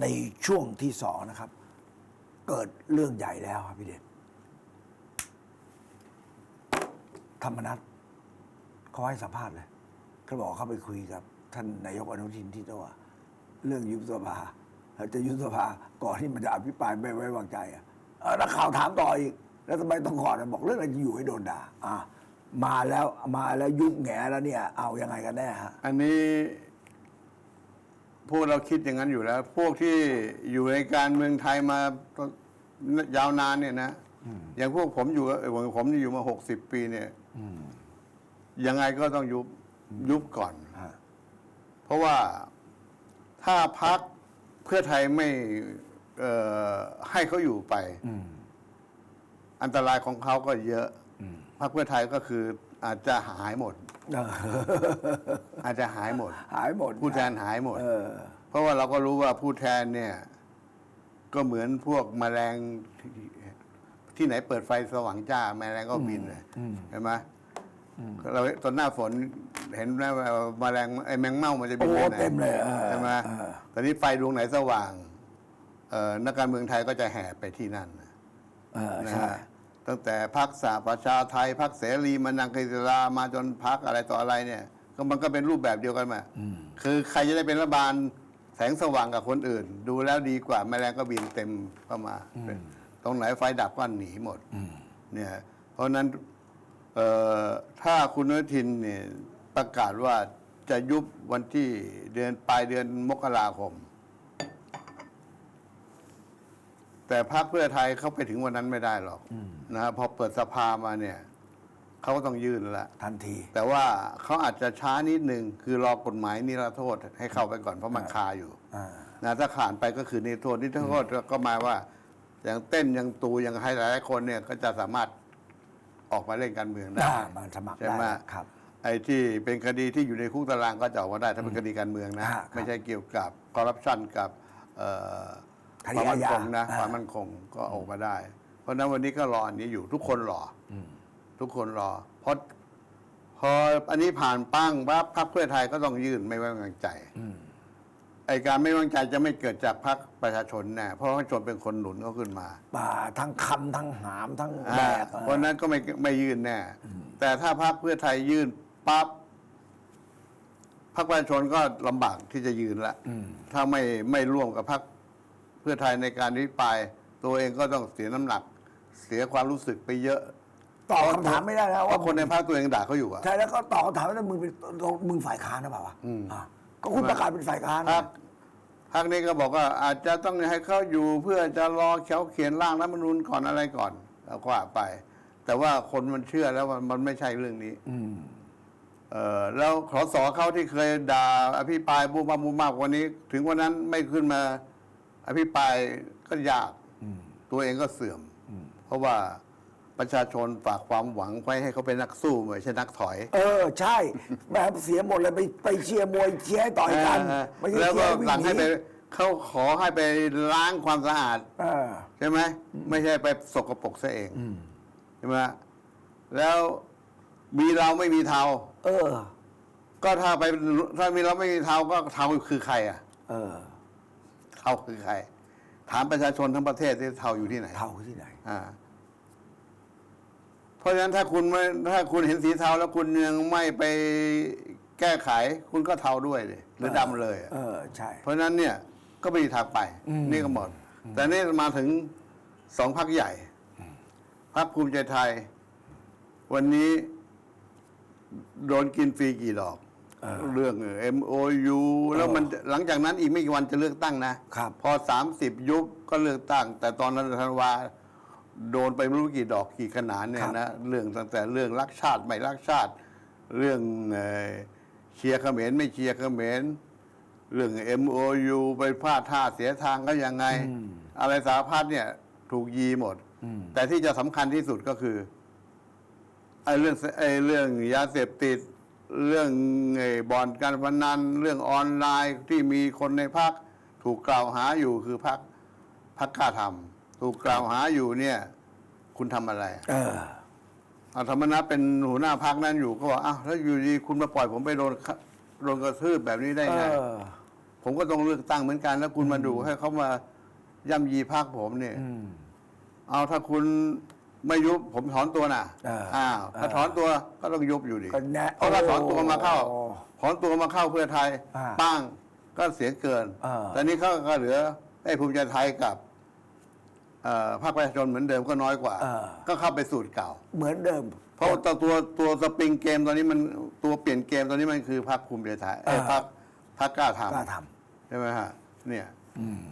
ในช่วงที่สองนะครับ เกิดเรื่องใหญ่แล้วครับพี่เด่นธรรมนัฐเขาให้สัมภาษณ์เลยเขาบอกเขาไปคุยกับ ท่านนายกอนุทินที่ตัวเรื่องยุบสภาจะยุบสภาก่อนที่มันจะอภิปรายไม่ไว้วางใจอะนักข่าวถามต่ออีก แล้วทำไมต้องก่อนอะบอกเรื่องอะไรจะอยู่ให้โดนด่าอะมาแล้วมาแล้วยุบแหงแล้วเนี่ย เอายังไงกันแน่ฮะอันนี้ พวกเราคิดอย่างนั้นอยู่แล้ว พวกที่อยู่ในการเมืองไทยมายาวนานเนี่ยนะอย่างพวกผมอยู่อย่างผมนี่อยู่มาหกสิบปีเนี่ยยังไงก็ต้องยุบยุบก่อนฮะเพราะว่าถ้าพักเพื่อไทยไม่เอ่อให้เขาอยู่ไปอืมอันตรายของเขาก็เยอะอืมพรรคเพื่อไทยก็คือ อาจจะหายหมดเอออาจจะหายหมด หายหมดผู้แทนหายหมด เออ เพราะว่าเราก็รู้ว่าผู้แทนเนี่ย ก็เหมือนพวกแมลงที่ที่ไหนเปิดไฟสว่างจ้า แมลงก็บินเลยอืม เห็นไหมเราตอนหน้าฝนเห็นไหมว่าแมลงไอ้แมงเม่ามันจะบินโอ้ไปไหนเต็มเลยเออใช่ไหมเออ ตอนนี้ไฟดวงไหนสว่าง เอ่อนักการเมืองไทยก็จะแห่ไปที่นั่นนะ เออนะใช่ฮะ ตั้งแต่พักสาประชาไทยพักเสรีมานังกิจรามาจนพักอะไรต่ออะไรเนี่ย ก็มันก็เป็นรูปแบบเดียวกันมาคือใครจะได้เป็นรัฐบาลแสงสว่างกับคนอื่น ดูแล้วดีกว่าแมลงก็บินเต็มเข้ามา ตรงไหนไฟดับก็หนีหมดเนี่ยเพราะนั้นเอถ้าคุณนุทินเนี่ยประกาศว่าจะยุบวันที่เดือนปลายเดือนมกราคม แต่พรรคเพื่อไทยเขาไปถึงวันนั้นไม่ได้หรอกนะฮะพอเปิดสภามาเนี่ยเขาก็ต้องยื่นแล้วทันที แต่ว่าเขาอาจจะช้านิดหนึ่งคือรอกฎหมายนิรโทษให้เข้าไปก่อนเพราะมันคาอยู่อ่านะถ้าผ่านไปก็คือนิรโทษนิรโทษก็หมายว่าอย่างเต้นอย่างตูอย่างใครหลายๆคนเนี่ยก็จะสามารถออกมาเล่นการเมืองได้ได้มาสมัครใช่ได้ไหมครับ ไอ้ที่เป็นคดีที่อยู่ในคุกตารางก็จะออกมาได้ถ้าเป็นคดีการเมืองนะครับไม่ใช่เกี่ยวกับคอร์รัปชันกับ เอ่อคคดีวามมั่นอาญาคงนะอ่าความมั่นคงก็ออกมาได้ เพราะฉะนั้นวันนี้ก็รออันนี้อยู่ทุกคนรออทุกคนรอเพราะพออันนี้ผ่านปั้งปั๊บพรรคเพื่อไทยก็ต้องยื่นไม่ไว้วางใจไอการไม่ไว้วางใจจะไม่เกิดจากพรรคประชาชนแน่เพราะประชาชนเป็นคนหนุนเขาขึ้นมา ป่าทั้งคำทั้งหามทั้งแบอ่ากเพราะฉะนั้นก็ไม่ไม่ยื่นแน่ แต่ถ้าพรรคเพื่อไทยยื่นปั๊บพรรคประชาชนก็ลำบากที่จะยืนละถ้าไม่ไม่ร่วมกับพรรคเพื่อไทยในการวิปรายตัวเองก็ต้องเสียน้ำหนัก เสียความรู้สึกไปเยอะตอบคำถามไม่ได้แล้วเพว่าราะคนในพรรคตัวเองด่าเขาอยู่อะ ใช่แล้วก็ตอบคำถามว่ามึงเป็นมึงฝ่ายค้านหรือเปล่าวะอะก็คุณประกาศเป็นฝ่ายค้าน พรรคพรรคนี้ก็บอกว่าอาจจะต้องให้เขาอยู่เพื่อจะรอเขาเขียนร่างรัฐธรรมนูญก่อนอะไรก่อนแล้วก็ว่าไป แต่ว่าคนมันเชื่อแล้วว่ามันไม่ใช่เรื่องนี้อืมเออแล้วขอสอเขาที่เคยด่าอภิปรายบูมามบูมากกว่านี้ ถึงวันนั้นไม่ขึ้นมา อภิปรายก็ยากตัวเองก็เสื่อม เพราะว่าประชาชนฝากความหวังไว้ให้เขาเป็นนักสู้ไม่ใช่นักถอย เออ ใช่แบบเสียหมดเลยไปไปเชียร์มวยเชียร์ให้ต่อยกันเออไม่ใช่แล้วเชีก็ยร์วิ่หลังงหให้ไปนีเขาขอให้ไปล้างความสะอาดเออใช่ไหมไม่ใช่ไปสกปรกซะเองใช่ไหมแล้วมีเราไม่มีเทาเออ ก็ถ้าไปถ้ามีเราไม่มีเทาก็เทาคือใคร อะ เออเทาคือใคร ถามประชาชนทั้งประเทศที่เทาอยู่ที่ไหนเท่าที่ไหนอ่าเพราะฉะนั้นถ้าคุณไม่ถ้าคุณเห็นสีเทาแล้วคุณยังไม่ไปแก้ไข คุณก็เทาด้วยดิหรือดำเลยอะเออใช่ เพราะฉะนั้นเนี่ยก็ไม่มีทางไป นี่ก็หมด แต่นี่มาถึงสองพักใหญ่พักภูมิใจไทย วันนี้โดนกินฟรีกี่ดอก เออเรื่อง MOU แล้วมันหลังจากนั้นอีกไม่กี่วันจะเลือกตั้งนะครับ พอสามสิบยุบก็เลือกตั้ง แต่ตอนนั้นธันวาโดนไปไม่รู้กี่ดอกกี่ขนาดเนี่ยนะเรื่องตั้งแต่เรื่องรักชาติไม่รักชาติ เรื่องเอ่อเชียร์เขมรไม่เชียร์เขมรเรื่อง MOU ไปพลาดท่าเสียทางก็ยังไง อะไรสารพัดเนี่ย ถูกยีหมด แต่ที่จะสำคัญที่สุดก็คือไอ้เรื่องไอ้เรื่องยาเสพติด เรื่องไอ้บ่อนการพนันเรื่องออนไลน์ที่มีคนในพักถูกกล่าวหาอยู่คือพักพักกล้าทำถูกกล่าวหาอยู่เนี่ย คุณทำอะไรเออเอาธรรมนัฐเป็นหัวหน้าพักนั้นอยู่ก็บอกอ้าวแล้วอยู่ดีคุณมาปล่อยผมไปโดนโดนกระทืบแบบนี้ได้เอไงอผผมก็ต้องเลือกตั้งเหมือนกัน แล้วคุณมาดูให้เขามาย่ำยีพักผมเนี่ยอืมเอาถ้าคุณ ไม่ยุบผมถอนตัวนะเอออ้าวถ้าเออถอนตัวก็ต้องยุบอยู่ดีก็แน่เพราะถ้าถอนตัวมาเข้า โอ้ถอนตัวมาเข้าเพื่อไทยอ่าป้างก็เสียงเกินเออแต่นี้เขาก็เหลือไอ้ภูมิใจไทยกับเอ่อภาคประชาชนเหมือนเดิมก็น้อยกว่าเออก็เข้าไปสูตรเก่า เหมือนเดิม เพราะตัวตัวตัวสปริงเกมตอนนี้มันตัวเปลี่ยนเกมตอนนี้มันคือพรรคภูมิใจไทยไอ้ยเออพรรคพรรคกล้าทกล้าทำ ใช่ไหมฮะเนี่ย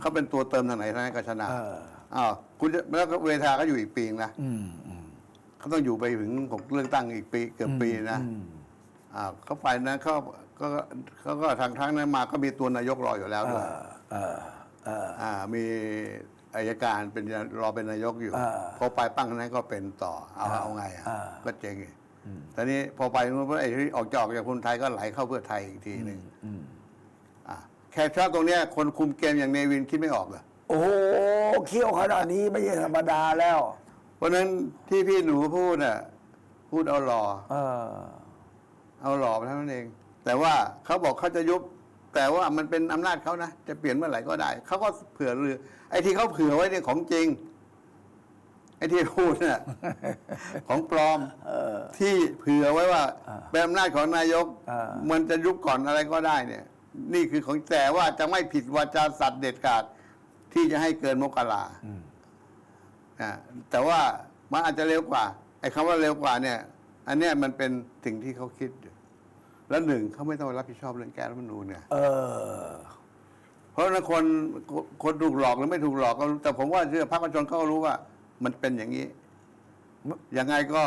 เขาเป็นตัวเติมทางไหนทางไหนก็ชนะ เออ อ้าวคุณจะแล้วก็เวทาก็อยู่อีกปีนึงนะำอืมอืมเขาต้องอยู่ไปถึงของเลือกตั้งอีกปีเกือบปีนะอืมอ่าเขาไปนะเขาก็เขาก็ทางทั้งนั้นมาก็มีตัวนายกรออยู่แล้วเอด้วยอเออเอออ่ามีอายการเป็นรอเป็นนายกอยู่เออพอไปปั้งนั้นก็เป็นต่อ เอาเออเอาไงอะเออก็เจ๊งอีกตอนนี้พอไปนู้นไอ้ที่ออกจากออกจากคนไทยก็ไหลเข้าเพื่อไทยอีกทีหนึ่งอืมอะแค่ชอบตรงเนี้ยคนคุมเกมอย่างเนวินคิดไม่ออกเหรอโอ้โห เขี้ยวขนาดนี้ไม่ใช่ธรรมดาแล้ว เพราะฉะนั้นที่พี่หนูพูดน่ะ พูดเอาหล่อเออ เอาหล่อไปเท่านั้นเอง แต่ว่าเขาบอกเขาจะยุบ แต่ว่ามันเป็นอำนาจเขานะ จะเปลี่ยนเมื่อไหร่ก็ได้ เขาก็เผื่อเรือ ไอ้ที่เขาเผื่อไว้เนี่ยของจริง ไอ้ที่พูดน่ะ ของปลอมที่เผื่อไว้ว่าเป็นอำนาจของนายกเออมันจะยุบก่อนอะไรก็ได้เนี่ย นี่คือของแต่ว่าจะไม่ผิดวาจาสัตว์เด็ดขาด ที่จะให้เกินมกราอ่าแต่ว่ามันอาจจะเร็วกว่า ไอ้คำว่าเร็วกว่าเนี่ย อันเนี้ยมันเป็นสิ่งที่เขาคิดอยู่แล้วหนึ่งเขาไม่ต้องรับผิดชอบเรื่องแก้รัฐธรรมนูญเนี่ยเออ เพราะฉะนั้นคนคนถูกหลอกหรือไม่ถูกหลอกก็รู้แต่ผมว่าเชื่อพรรคประชาชนเขาก็รู้ว่า มันเป็นอย่างนี้ ยังไงก็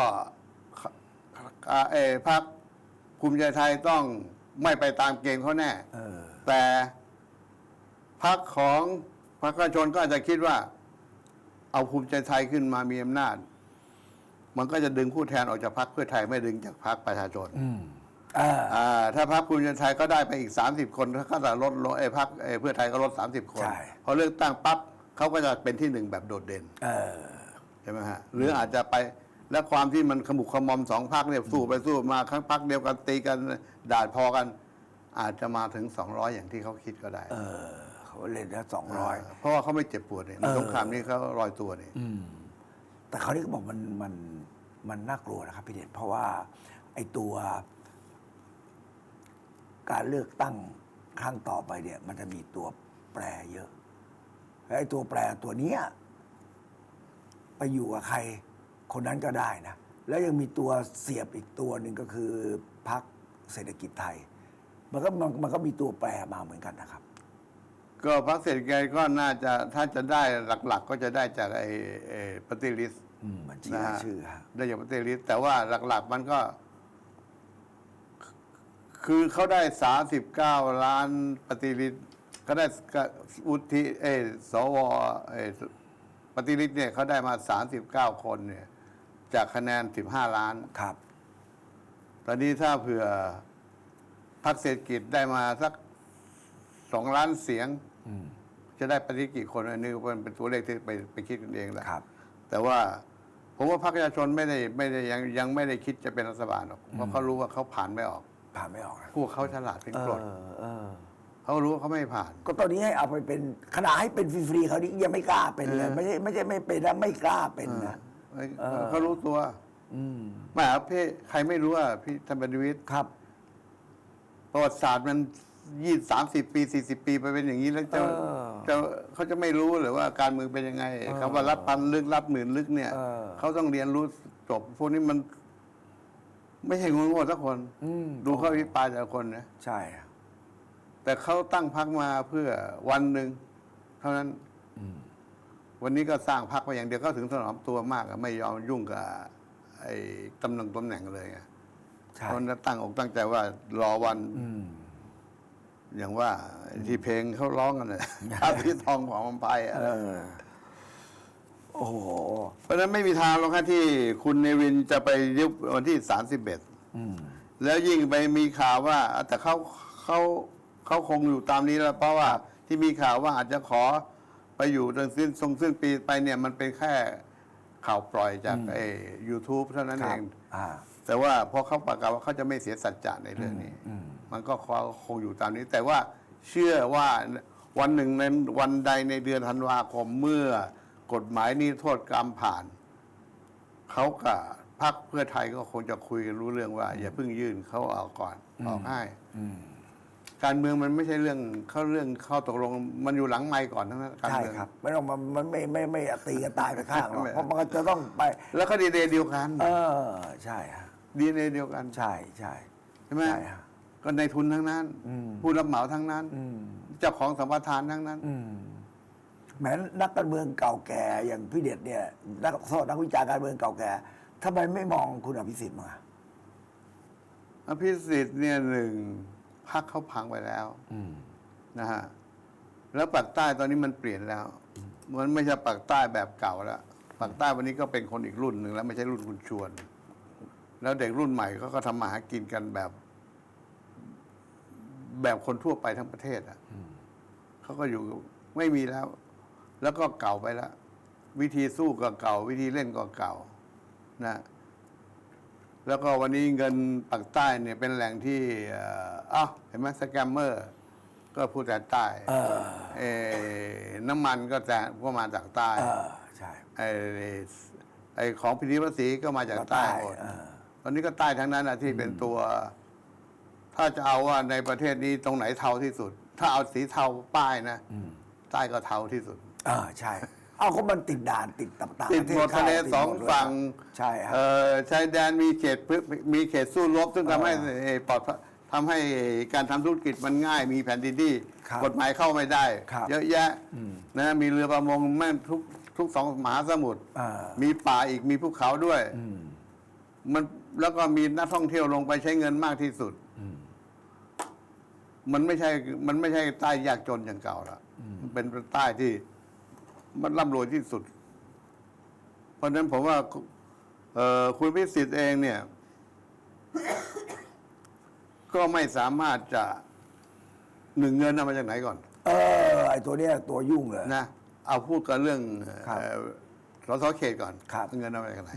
อ่าเออพรรคภูมิใจไทยต้องไม่ไปตามเกณฑ์เขาแน่เออแต่พรรคของ พรรคประชาชนก็อาจจะคิดว่า เอาภูมิใจไทยขึ้นมามีอำนาจ มันก็จะดึงผู้แทนออกจากพรรคเพื่อไทยไม่ดึงจากพรรคประชาชนอืมอ่าอ่าถ้าพรรคภูมิใจไทยก็ได้ไปอีก 30 คนถ้าก็จะลดลดไอ้พรรคไอ้เพื่อไทยก็ลด 30 คนใช่พอเลือกตั้งปั๊บเขาก็จะเป็นที่หนึ่งแบบโดดเด่นเออใช่ไหมฮะหรืออาจจะไปและความที่มันขมุกขมอมสองพรรคเนี่ยสู้ไปสู้มาครั้งพรรคเดียวกันตีกันด่าทอกัน อาจจะมาถึง200อย่างที่เขาคิดก็ได้ เออเขาเล่นแล้วสองร้อยาเพราะว่าเขาไม่เจ็บปวดเนี่ยในเออ สงครามนี้เขาลอยตัวเนี่ยแต่เขาวนี่ก็บอกมันมันมันน่ากลัวนะครับพี่เดชเพราะว่า ไอ้ตัวการเลือกตั้งครั้งต่อไปเนี่ย มันจะมีตัวแปรเยอะและไอ้ตัวแปรตัวเนี้ยไปอยู่กับใคร คนนั้นก็ได้นะ แล้วยังมีตัวเสียบอีกตัวหนึ่งก็คือพักเศรษฐกิจไทย มันก็มันมันก็มีตัวแปรมาเหมือนกันนะครับ ก็พรรคเศรษฐกิจก็น่าจะถ้าจะได้หลัก ๆ ก็จะได้จากไอ้ปฏิริษอืมบัญชีรายชื่อฮะได้จากปฏิริษแต่ว่าหลัก ๆ มันก็ คือเขาได้สาสิบเก้าล้านปฏิริษเขาได้อุทิเออสวเออปฏิริษเนี่ยเขาได้มาสามสิบเก้าคนเนี่ย จากคะแนนสิบห้าล้านครับ ตอนนี้ถ้าเผื่อพรรคเศรษฐกิจได้มาสัก สองล้านเสียงอืมจะได้ปฏิกี่คนอันนี้เป็นเป็นตัวเลขที่ไปไปคิดกันเองแหละครับแต่ว่าผมว่าพรรคประชาชนไม่ได้ไม่ได้ยังยังไม่ได้คิดจะเป็นรัฐบาลหรอกเพราะเขารู้ว่าเขาผ่านไม่ออก ผ่านไม่ออกนะพวกเขาฉลาดเป็นกรดเออเออเขารู้ว่าเขาไม่ผ่าน ก็ตอนนี้ให้เอาไปเป็นขนาดให้เป็นฟรีๆเขานี่ยังไม่กล้าเป็นเลยเออไม่ใช่ไม่ใช่ไม่เป็นนะไม่กล้าเป็นนะเออเขารู้ตัวอืมไม่ครับพี่ใครไม่รู้ว่าพี่ธรรมวิทย์ครับประวัติศาสตร์มัน ยี่สามสิบปีสี่สิบปีไปเป็นอย่างนี้แล้วจะเออจะเขาจะไม่รู้หรือว่าการเมืองเป็นยังไงคำว่ารับพันลึกรับหมื่นลึกเนี่ยเออ เขาต้องเรียนรู้จบพวกนี้มัน ไม่ใช่งงๆสักคน อืมดูเขาพิปรายแต่ละคนนะใช่แต่เขาตั้งพักมาเพื่อวันหนึ่งเท่านั้นวันนี้ก็สร้างพักมาอย่างเดียวก็ถึงถนอมตัวมากอะไม่ยอมยุ่งกับไอ้ตำแหน่งตำแหน่งเลยไงใช่เพราะนั้นตั้งอกตั้งใจว่ารอวัน อืม อย่างว่าที่เพลงเขาร้องกันเลยพระพิทองของมัมไปอะเออโอ้โห เพราะฉะนั้นไม่มีทางหรอกครับที่คุณเนวินจะไปยุบวันที่สามสิบเอ็ดอืมแล้วยิ่งไปมีข่าวว่า แต่เขาเขาเขาคงอยู่ตามนี้แล้ว เพราะว่าที่มีข่าวว่าอาจจะขอไปอยู่จนสิ้นทรงสิ้นปีไปเนี่ย มันเป็นแค่ข่าวปล่อยจากไอ้ยูทูบเท่านั้นคเอรับงอ่าแต่ว่าพอเขาประกาศว่าเขาจะไม่เสียสัจจะในเรื่องนี้อื มมันก็คงอยู่ตามนี้ แต่ว่าเชื่อว่าวันหนึ่งในวันใดในเดือนธันวาคมเมื่อกฎหมายนี้โทษกรรมผ่าน เขากับพรรคเพื่อไทยก็คงจะคุยกันรู้เรื่องว่า อย่าเพิ่งยื่นเขาเอาก่อนออกให้อืมการเมืองมันไม่ใช่เรื่องเขาเรื่องเข้าตกลงมันอยู่หลังไม่ก่อนทั้งนั้นการใช่เมืองครับ ไม่ต้องมันมันไม่ไม่ไม่ตีกันตายไปข้างหรอกไม่เพราะมันก็จะต้องไป แล้วก็ดีเดย์เดียวกัน เออ ใช่ฮะดีเดย์เดียวกันใช่ใช่ใช่ไหมใช่ฮะ ก็ในทุนทั้งนั้นอืมผู้รับเหมาทั้งนั้นอืมเจ้าของสัมปทานทั้งนั้นอืมแม้นักการเมืองเก่าแก่อย่างพี่เด็ดเนี่ย นักโทษนักวิจารณ์การเมืองเก่าแก่ทำไมไม่มองคุณอภิสิทธิ์มาอภิสิทธิ์เนี่ยหนึ่งพักเขาพังไปแล้วอืมนะฮะแล้วปากใต้ตอนนี้มันเปลี่ยนแล้ว มันไม่ใช่ปากใต้แบบเก่าแล้วปากใต้วันนี้ก็เป็นคนอีกรุ่นหนึ่งแล้วไม่ใช่รุ่นคุณชวน แล้วเด็กรุ่นใหม่เขาก็ทำมาหากินกันแบบ แบบคนทั่วไปทั้งประเทศอะเขาก็อยู่ไม่มีแล้ว แล้วก็เก่าไปแล้ววิธีสู้ก็เก่า วิธีเล่นก็เก่า นะ แล้วก็วันนี้เงินปากใต้เนี่ยเป็นแหล่งที่เอ่ออ้าวเห็นไหมสแกมเมอร์ ก็พูดแต่ใต้เออเอ่อน้ำมันก็แต่ก็มาจากใต้เออใช่ไอ้ไอ้ของพิธีภาษีก็มาจากใต้หมดเออตอนนี้ก็ใต้ทั้งนั้นนะที่เป็นตัว ถ้าจะเอาว่าในประเทศนี้ตรงไหนเทาที่สุด ถ้าเอาสีเทาป้ายนะใต้ก็เทาที่สุดเออใช่ เอาก็มันติดด่านติดต่างๆติดหมดทะเลติดสองหมดเลยฝั่งใช่ฮะเอ่อชายแดนมีเขตพื้นมีเขตสู้รบซึ่งทำให้เออเอ่อปลอดภัยทำให้การทำธุรกิจมันง่าย มีแผ่นดินที่ครับกฎหมายเข้าไม่ได้ครับเยอะแยะนะมีเรือประมงแม่งทุกทุกสองมหาสมุทรเออมีป่าอีกมีภูเขาด้วยอืมมันแล้วก็มีนักท่องเที่ยวลงไปใช้เงินมากที่สุด มันไม่ใช่มันไม่ใช่ใต้ยากจนอย่างเก่าละมันเป็นใต้ที่มันร่ำรวยที่สุด เพราะฉะนั้นผมว่าเอ่อคุณพิสิทธิ์เองเนี่ย ก็ไม่สามารถจะหนึ่งเงินเอามาจากไหนก่อน เออ ไอตัวเนี้ยตัวยุ่งเลยนะเอาพูดกันเรื่องครับเอ่อสสเขตก่อนครับเงินเอามาจากไหน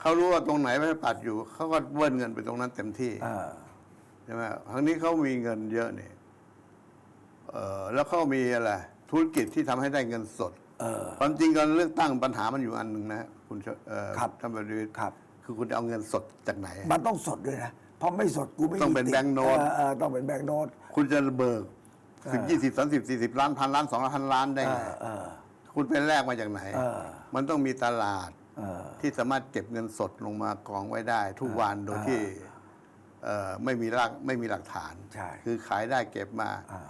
เขารู้ว่าตรงไหนไม่ปัดอยู่ เขาก็เบิ้ลเงินไปตรงนั้นเต็มที่เออ ใช่ไหมครั้งนี้เขามีเงินเยอะเนี่ยเออแล้วเขามีอะไรธุรกิจที่ทำให้ได้เงินสดเออความจริงการเลือกตั้งปัญหามันอยู่อันหนึ่งนะคุณเชเอ่อครับท่านประวิตรครับคือคุณจะเอาเงินสดจากไหน มันต้องสดด้วยนะเพราะไม่สดกูไม่มีต้องเป็นติดแบงก์โน้ตเออเออต้องเป็นแบงก์โน้ตคุณจะเบิกสิบเออยี่สิบสามสิบสี่สิบล้านพันล้านสองล้านพันล้านได้เอไงอเออคุณไปแลกมาจากไหนเออมันต้องมีตลาดเออที่สามารถเก็บเงินสดลงมากองไว้ได้ ทุกวันโดยที่เอ่อ ไม่มีหลักไม่มีหลักฐาน ใช่คือขายได้เก็บมาอ่า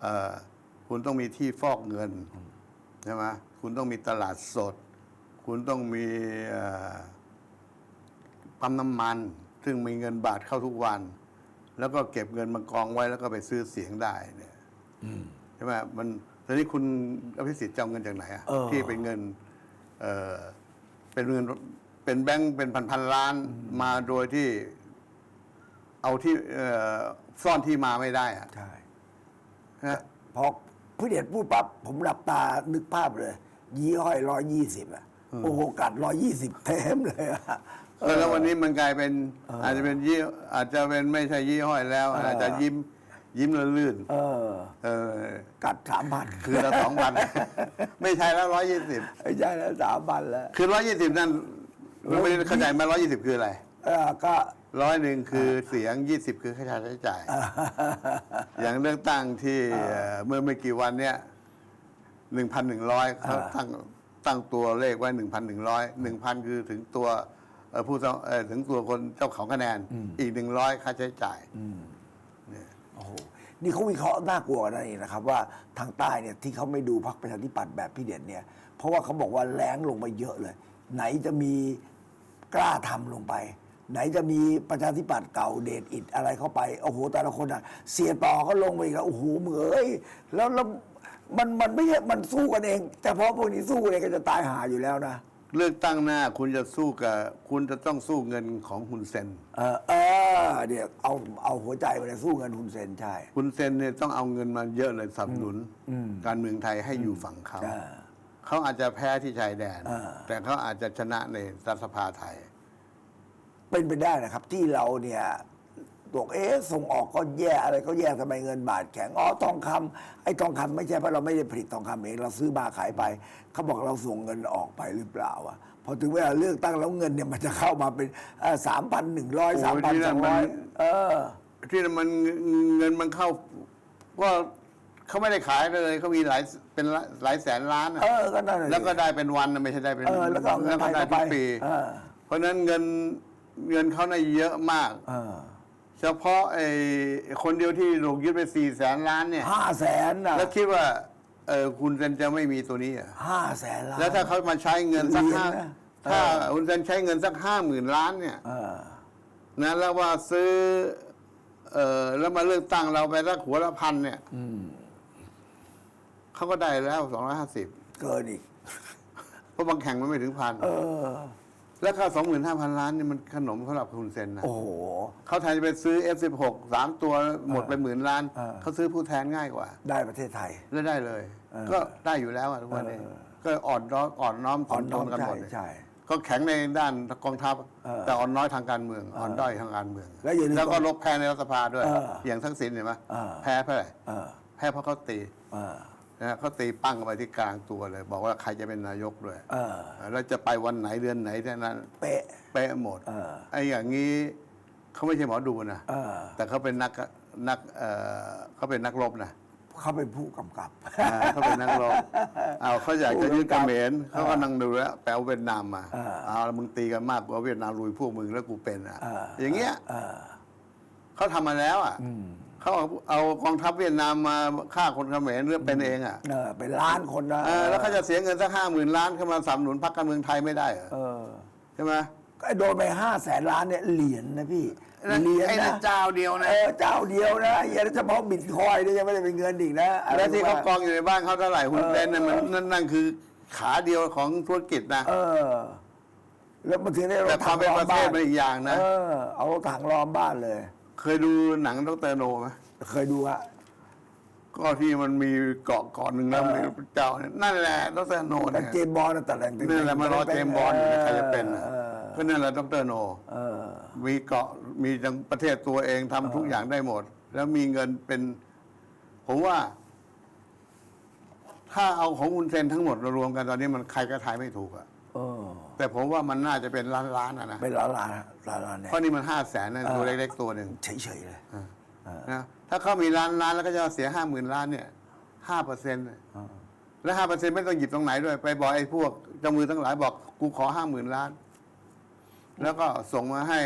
เอ่อคุณต้องมีที่ฟอกเงินใช่ไหมคุณต้องมีตลาดสด คุณต้องมีเอ่อปั๊มน้ำมัน ซึ่งมีเงินบาทเข้าทุกวัน แล้วก็เก็บเงินมากองไว้แล้วก็ไปซื้อเสียงได้เนี่ยใช่ไหมมันตอนนี้คุณอภิสิทธิ์จะเอาเงินจากไหนอะเออที่เป็นเงินเอ่อเป็นเงินเป็นแบงก์เป็นพันพันๆล้านมาโดยที่ เอาที่เอ่อซ่อนที่มาไม่ได้อะใช่นะ พอพี่เดชพูดปั๊บผมหลับตานึกภาพเลย ยี่ห้อยร้อยยี่สิบอะโอ้โหกัดร้อยยี่สิบเต็มเลยอะเออแล้ววันนี้มันกลายเป็นอาจจะเป็นยี่อาจจะเป็นไม่ใช่ยี่ห้อยแล้วเออออาจจะยิ้มยิ้มละลื่นเออ เออกัดสามพันคือละสองพัน ไม่ใช่แล้วร้อยยี่สิบไม่ใช่แล้วสามพันแล้ว คือร้อยยี่สิบนั่นไม่ได้เข้าใจไหมาร้อยยี่สิบคืออะไร เออก็ ร้อยหนึ่งคือเสียงยี่สิบคือค่าใช้จ่าย อย่างเลือกตั้งที่เอ่อเมื่อไม่กี่วันเนี้ยหนึ่งพันหนึ่งร้อยเขาตั้งตั้งตัวเลขไว้หนึ่งพันหนึ่งร้อยหนึ่งพันคือถึงตัวเอ่อผู้สมัครเอ่อถึงตัวคนเจ้าของคะแนน อีกหนึ่งร้อยค่าใช้จ่ายโอ้โหนี่เขาวิเคราะห์น่ากลัวกันนั่นเองนะครับ ว่าทางใต้เนี่ยที่เขาไม่ดูพรรคประชาธิปัตย์แบบพี่เด่นเนี่ย เพราะว่าเขาบอกว่าแรงลงไปเยอะเลย ไหนจะมีกล้าทำลงไป ไหนจะมีประชาธิปัตย์เก่าเดชอิดอะไรเข้าไป โอ้โห แต่ละคนอะ เสียต่อก็ลงไปอีกแล้วโอ้โหเหมือยแล้วแล้วมันมันไม่ใช่มันสู้กันเอง แต่เพราะพวกนี้สู้กันเองก็จะตายหาอยู่แล้วนะ เลือกตั้งหน้าคุณจะสู้กับ คุณจะต้องสู้เงินของคุณเซนเออเออเดี๋ยวเอาเอาหัวใจมาเลยสู้เงินทุนเซนใช่ คุณเซนเนี่ยต้องเอาเงินมาเยอะเลยสนับสนุน การเมืองไทยให้อยู่ฝั่งเขา อ่า เขาอาจจะแพ้ที่ชายแดน อ่า แต่เขาอาจจะชนะในรัฐสภาไทย เป็นไปได้นะครับ ที่เราเนี่ยตัวเอ๊ะส่งออกก็แย่อะไรก็แย่ทำไมเงินบาทแข็งอ๋อทองคำไอ้ทองคำไม่ใช่เพราะเราไม่ได้ผลิตทองคำเองเราซื้อมาขายไป เขาบอกเราส่งเงินออกไปหรือเปล่าอะพอถึงเวลาเลือกตั้งแล้วเงินเนี่ยมันจะเข้ามาเป็นสามพันหนึ่งร้อยสามพันสองร้อยเออ ที่มันเงินมันเข้าว่าเขาไม่ได้ขายเลยเขามีหลายเป็นหลายแสนล้านอะเออก็นั่นแหละแล้วก็ได้เป็นวันนะไม่ใช่ได้เป็นเออแล้วก็เอาเงินแล้วก็ได้ไทยทุเข้ากไปปีเออเพราะฉะนั้นเงิน เงินเขาในยเยอะมากเออเฉพาะไอ้คนเดียวที่ถูกยึดไปสี่แสนล้านเนี่ย ห้าแสนนะแล้วคิดว่าเออคุณเซนจะไม่มีตัวนี้เหรอะห้าแสนล้าน แล้วถ้าเขามาใช้เงินสักเหรียญห้านะ ถ้าเออคุณเซนใช้เงินสักห้าหมื่นล้านเนี่ย เออนะแล้วว่าซื้อ เออแล้วมาเลือกตั้งเราไปสักหัวละพันเนี่ยอืมเขาก็ได้แล้วสองร้อยห้าสิบเกินอีก เพราะบางแข่งมันไม่ถึงพันเออ แล้วค่าสองหมื่นห้าพันล้านนี่มันขนมสำหรับคุณเซนนะโอ้โห เขาแทนจะไปซื้อ F16 สามตัวหมดไปหมื่นล้าน เออ เขาซื้อผู้แทนง่ายกว่า ได้ประเทศไทย แล้วได้เลย เออก็ได้อยู่แล้วอะทุกวันนี้เออ ก็อ่อนน้อมอ่อนน้อมอ่อนน้อมถ่กันหมดใช่เลยใช่ ก็แข็งในด้านกองทัพ เออแต่อ่อนน้อยทางการเมือง อ่อนด้อยทางการเมือง แล้วอย่าลืมก็ลบแพ้ในรัฐสภาด้วย เอออย่างทักษิณเห็นไหมเออ แพ้เพราะอะไรเออแพ้เพราะเขาตี เออ นะเขาตีปั้งเข้าไปที่กลางตัวเลย บอกว่าใครจะเป็นนายกด้วยเออ แล้วจะไปวันไหนเดือนไหนเท่านั้นเป๊ะ เป๊ะหมดเออ ไอ้อย่างนี้เขาไม่ใช่หมอดูนะเออแต่เขาเป็นนักนักเอ่อเขาเป็นนักรบนะเขาเป็นผู้กำกับ อ่าเขาเป็นนักรบเอาเขาอยากจะยึดเขมรเขาก็นั่งดูแล้วแปลเวียดนามมาเออ เอาแล้วมึงตีกันมากกว่าเวียดนามลุยพวกมึงแล้วกูเป็นอะเออออย่างเงี้ย เออ เขาทำมาแล้วอะอืม เขาเอาเอากองทัพเวียดนามมาฆ่าคนเขมรเรื่องเป็นเองอะเออเป็นล้านคนนะเออแล้วเขาจะเสียเงินสักห้าหมื่นล้านเข้ามาสนับสนุนพรรคการเมืองไทยไม่ได้เหรอเออใช่ไหมก็โดนไปห้าแสนล้านเนี่ยเหรียญนะพี่นั่นเหรียญไอ้นั่นะนเจ้าเดียวนะเออเจ้าเดียวนะไอ้เหี้ยแล้วเฉพาะบิตคอยน์เนี่ยยังไม่ได้เป็นเงินอีกนะอะไรแล้วที่เขาว่กองอยู่ในบ้านเขาเท่าไหร่คุณเออเต้นน่ะมันนั่นนั่นคือขาเดียวของธุรกิจนะเออ แล้วมันถึงได้รแต่ถถังทำเป็นล้อปมระเทบ้าศนเป็นอีกอย่างนะ เออเอารถถังล้อมบ้านเลย เคยดูหนังดรโนไหมเคยดูอะก็ที่มันมีเกาะเกาะหนึ่งแล้วเออมีพระเจ้าเนี่ยนั่นแหละดรโนแต่เนี่ยเจมส์บอลน่ะแต่แหล่งนั่นแหละมารอเจมส์บอลใครจะเป็นน่ะเออก็นั่นแหละดรโน เออ มีเกาะมีจังประเทศตัวเองทำทุกอย่างได้หมด แล้วมีเงินเป็น ผมว่า ถ้าเอาของอุนเซนทั้งหมดมารวมกันตอนนี้มันใครก็ทายไม่ถูกอะเออ แต่ผมว่ามันน่าจะเป็นล้านล้านๆอะนะเป็นล้านล้านล้านล้านเนี่ยเพราะนี่มันห้าแสนนะเออตัวเล็กๆตัวหนึ่งเฉยๆเลยนะถ้าเขามีล้านล้านแล้วก็จะเสียห้าหมื่นล้านเนี่ยห้าเปอร์เซ็นต์และห้าเปอร์เซ็นต์ไม่ต้องหยิบตรงไหนด้วย ไปบอกไอ้พวกเจ้ามือทั้งหลายบอกกูขอห้าหมื่นล้าน แล้วก็ส่งมาให้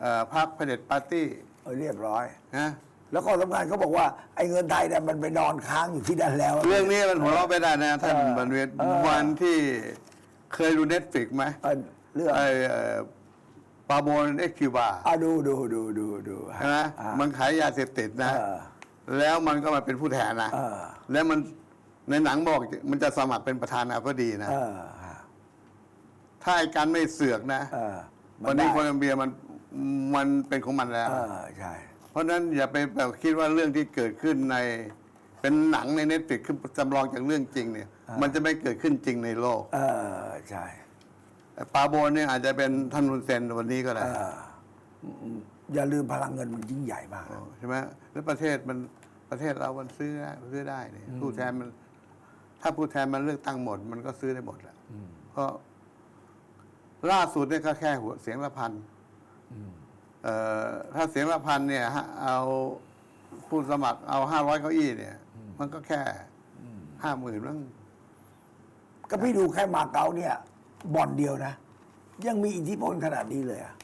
เอ่อพรรคเผด็จปาร์ตี้เออเรียบร้อยนะแล้วก็สำคัญเขาบอกว่าไอ้เงินไทยเนี่ยมันไปนอนค้างอยู่ที่นั่นแล้ว เรื่องนี้มันหัวเราะไปได้นะท่านเออบันเวศเออวันที่ เคยดูเน็ตฟลิกไหมเออเรื่องไอ้เอ่อปาโบนเอ็กคิวบาอะดูดูดูดูดูใช่ไหมอะ มันขายยาเสพติดนะ เออแล้วมันก็มาเป็นผู้แทนนะ เออ แล้วมันในหนังบอกมันจะสมัครเป็นประธานาธิบดีนะ เออถ้าไอ้การไม่เสือกนะ เออมัวันนี้ได้โคลัมเบียมันมันเป็นของมันแล้ว เออใช่ เพราะฉะนั้นอย่าไปแบบคิดว่าเรื่องที่เกิดขึ้นใน เป็นหนังในเน็ตฟลิกคือจำลองจากเรื่องจริงเนี่ย มันจะไม่เกิดขึ้นจริงในโลก เออ ใช่แต่ปาโบนเนี่ยอาจจะเป็นท่านฮุนเซนวันนี้ก็ได้เอออย่าลืมพลังเงินมันยิ่งใหญ่มากใช่ไหมแล้วประเทศมันประเทศเรามันซื้อได้ซื้อได้เนี่ยผู้แทนมัน ถ้าผู้แทนมันเลือกตั้งหมด มันก็ซื้อได้หมดแหละเพราะล่าสุดเนี่ยก็แค่หัวเสียงละพันเอ่อถ้าเสียงละพันเนี่ยฮะเอาผู้สมัครเอาห้าร้อยเก้าอี้เนี่ย มันก็แค่ห้าหมื่นมั้ง ก็พี่ดูแค่มาเก๊าเนี่ยบ่อนเดียวนะ ยังมีอิทธิพลขนาดนี้เลยอะ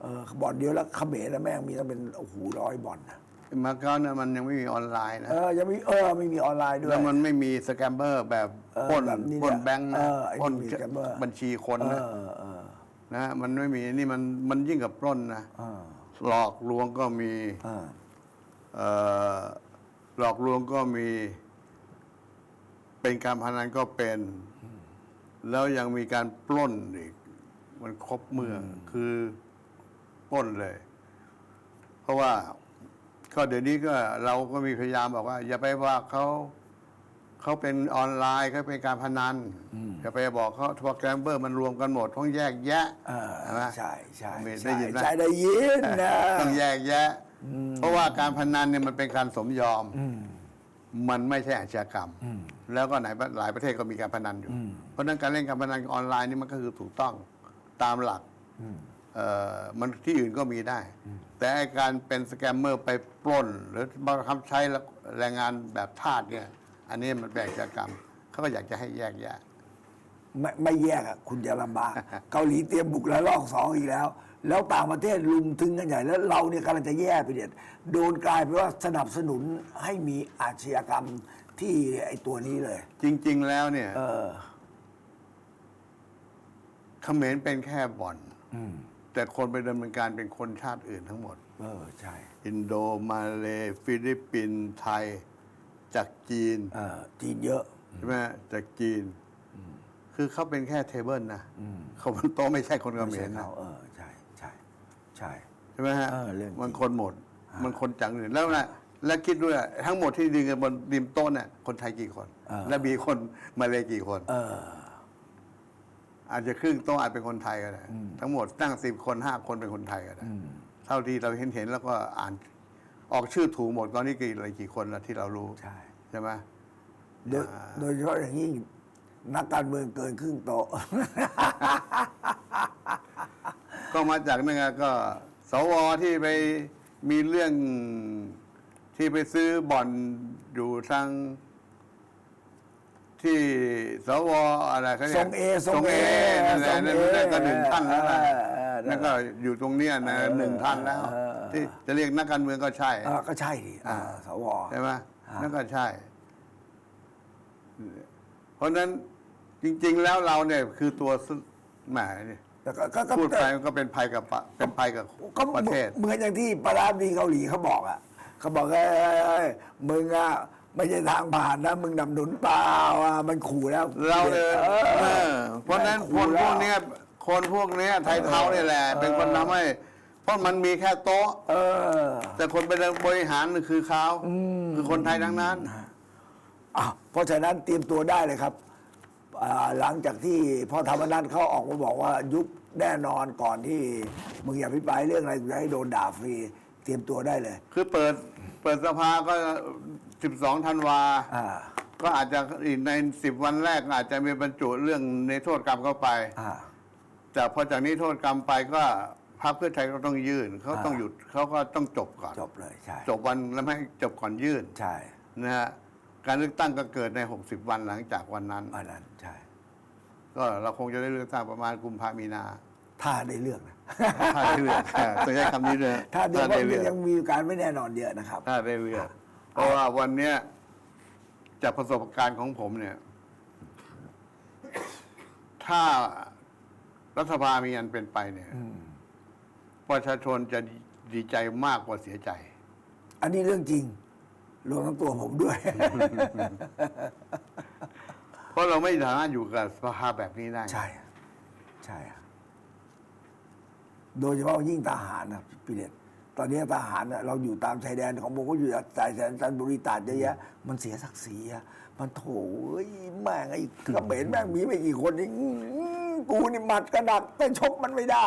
เออบ่อนเดียวแล้วเขมรแล้วแม่งมีตั้งเป็นโอ้โหร้อยบ่อนนะมาเก๊าเนี่ยมันยังไม่มีออนไลน์นะเออยังมีเออไม่มีออนไลน์ด้วยแล้วมันไม่มีสแกมเบอร์แบบเออปล้นแบบนี้เนี่ยปล้นแบงค์เอนะอไอ้ปล้นมี scammer บัญชีคนเอนะ อเออนะมันไม่มีนี่มันมันยิ่งกับปล้นนะเออหลอกลวงก็มีเออเอ่อหลอกลวงก็มี เป็นการพนันก็เป็น แล้วยังมีการปล้นอีก มันครบเมืองคือปล้นเลย เพราะว่าก็เดี๋ยวนี้ก็เราก็มีพยายามบอกว่า อย่าไปว่าเขาเขาเป็นออนไลน์เขาเป็นการพนันจะไปบอกเขาทัวร์แกรมเบอร์มันรวมกันหมดต้องแยกแยะเออใช่ไหมใช่ใช่ไม่ใช่ได้ยินไหมใช่ได้ยินนะต้องแยกแยะ เพราะว่าการพนันเนี่ยมันเป็นการสมยอม มันไม่ใช่อาชญากรรม แล้วก็ไหนหลายประเทศก็มีการพนันอยู่ เพราะฉะนั้นการเล่นการพนันออนไลน์นี่มันก็คือถูกต้องตามหลักเอ่อมันที่อื่นก็มีได้ แต่ไอ้การเป็นสแกมเมอร์ไปปล้น หรือบังคับใช้แรงงานแบบทาสเนี่ย อันนี้มันเป็นอาชญากรรมเขาก็อยากจะให้แยกแยะไม่ไม่แยกอะคุณจะลำบาก เกาหลีเตรียมบุกแล้วลอกสองอีกแล้ว แล้วต่างประเทศลุมถึงกันใหญ่ แล้วเราเนี่ยกำลังจะแย่ไปเด็ดโดนกลายเป็นว่าสนับสนุนให้มีอาชญากรรมที่ไอตัวนี้เลย จริง ๆ แล้วเนี่ยเออเขมรเป็นแค่บ่อนแต่คนไปดำเนินการเป็นคนชาติอื่นทั้งหมด เออใช่ อินโดมาเลฟิลิปปินส์ไทย จากจีนเออจีนเยอะ ใช่ไหมจากจีน คือเขาเป็นแค่เทเบิลนะเขาบนโต๊ะไม่ใช่คนเขมไม่ใช่รนะ เขาเออใช่ใช่ ใช่ ใช่ไหมฮะเออเรื่องจริง มันคนหมด มันคนจากอื่นแล้วนะแล้วคิดด้วยทั้งหมดที่ดินกันบนริมโต๊ะเนี่ยคนไทยกี่คนและมีคนมาเลยกี่คน เออ อาจจะครึ่งโต๊ะอาจเป็นคนไทยก็ได้ทั้งหมดตั้งสิบคนห้าคนเป็นคนไทยก็ได้เท่าที่เราเห็นเห็นๆแล้วก็อ่านออกชื่อถูกหมดตอนนี้กี่อะไรกี่คนแล้วที่เรารู้ใช่ ใช่ไหม โดยโดยเฉพาะอย่างยิ่งนักการเมืองเกินครึ่งโต๊ะ ก็มาจากนั่นไงก็ สวที่ไปมีเรื่องที่ไปซื้อบ่อนอยู่ทางที่สวอะไรเขารียกทรง A ทรง A นั่นแหละทรงนั่น A นั่นก็หนึ่งท่านแล้วล่ะเออเออนั่นก็อยู่ตรงเนี้ยนะหนึ่งท่านแล้วเออที่จะเรียกนักการเมืองก็ใช่อ่าก็ใช่ดิอ่าสวใช่ไหมอ่านั่นั่นก็ใช่ เพราะฉะนั้นจริง ๆ แล้วเราเนี่ยคือตัวสุดแหมเนี่ย แต่ก็ก็ก็พูดไปมันก็เป็นภัยกับปะเป็นภัยกับก็ประเทศ เหมือนอย่างที่ประธานาธิบดีเกาหลีเขาบอกอะเขาบอกเอ้ยเอ้ยเอ้ยมึงอะไม่ใช่ทางผ่านนะมึงนำหนุนเปล่าอะมันขู่แล้ว เราเออออเออเพราะฉะนั้นคนพวกเนี้ยคนพวกเนี้ยไทยเท้านี่แหละ เป็นคนทำให้เพราะมันมีแค่โต๊ะเออแต่คนไปบริหารนี่คือเขาคือคนไทยทั้งนั้นอะเพราะฉะนั้นเตรียมตัวได้เลยครับอ่า หลังจากที่พ่อธรรมนัฐเขาออกมาบอกว่ายุบแน่นอนก่อนที่มึงอย่าพิปรายเรื่องอะไรกูจะให้โดนด่าฟรีเตรียมตัวได้เลย คือเปิดเปิดสภาก็ 12ธันวา อ่า ก็อาจจะอีกใน 10 วันแรกอาจจะมีบรรจุเรื่องในโทษกรรมเข้าไป อ่า แต่พอจากนี้โทษกรรมไปก็พรรคเพื่อไทยก็ต้องยื่นเขาต้องอ่า หยุดเขาก็ต้องจบก่อน จบเลยใช่จบวันแล้วไม่ให้จบก่อนยื่นใช่ นะฮะ การเลือกตั้งก็เกิดใน 60 วันหลังจากวันนั้น อันนั้นใช่ ก็เราคงจะได้เลือกตั้งประมาณกุมภามีนา ถ้าได้เลือกนะ ถ้าได้เลือกต้องใช้คำนี้เลยถ้าเดี๋ยวได้เลือกยังมีการไม่แน่นอนเยอะนะครับ ถ้าได้เลือก เพราะว่าวันเนี้ยจากประสบการณ์ของผมเนี่ย ถ้ารัฐบาลมีอันเป็นไปเนี่ยประชาชนจะดีใจมากกว่าเสียใจ อันนี้เรื่องจริง รวมทั้งตัวผมด้วย เพราะเราไม่สามารถอยู่กับสภาพแบบนี้ได้ใช่ ใช่ โดยเฉพาะยิ่งทหารนะพี่เด็ดตอนนี้ทหารน่ะเราอยู่ตามชายแดนของผมก็อยู่ชายแดนจันทบุรีตราดเยอะแยะมันเสียศักดิ์ศรีอะมันโถเอ้ยแม่งไอ้เขมรแม่งมีไม่กี่คนนี่อื้อหือกูนี่หมัดกระดักแต่ชกมันไม่ได้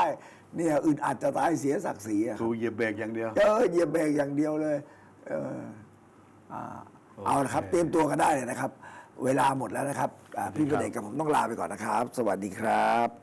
เนี่ยอื่นอาจจะตายเสียศักดิ์ศรีอะกูเหยียบเบรกอย่างเดียวเออเหยียบเบรกอย่างเดียวเลย เออ อ่าเอาละครับเตรียมตัวกันได้เลยนะครับ เวลาหมดแล้วนะครับอ่าพี่ประเดชกับผมต้องลาไปก่อนนะครับ สวัสดีครับ